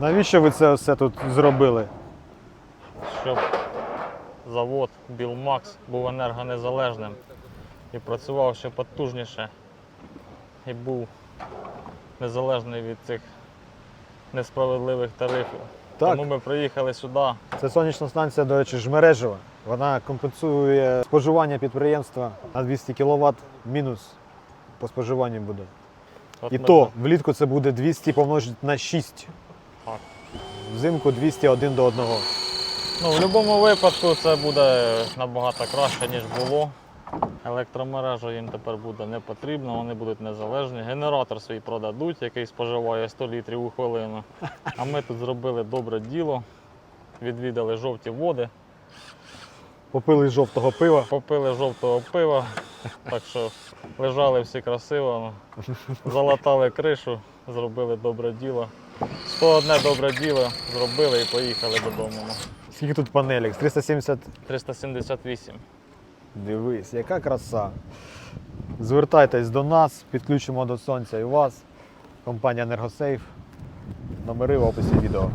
Навіщо ви це все тут зробили? щоб завод Білмакс був енергонезалежним і працював ще потужніше і був незалежний від цих несправедливих тарифів. Так. Тому ми приїхали сюди. Це сонячна станція, до речі, жмережева. Вона компенсує споживання підприємства на 200 кВт мінус по споживанню буде. От І ми то влітку це буде 200 помножити на 6. Взимку 200 один до одного. Ну, в будь-якому випадку це буде набагато краще, ніж було. Електромережа їм тепер буде не потрібна, вони будуть незалежні. Генератор свій продадуть, який споживає 100 літрів у хвилину. А ми тут зробили добре діло, відвідали жовті води, Попили жовтого пива. попили жовтого пива, так що лежали всі красиво, залатали кришу, зробили добре діло. 101 добре діло зробили і поїхали додому. Скільки тут панелек? З 370. 378. Дивись, яка краса. Звертайтесь до нас, підключимо до сонця і вас. Компанія Енергосейф. Номери в описі відео.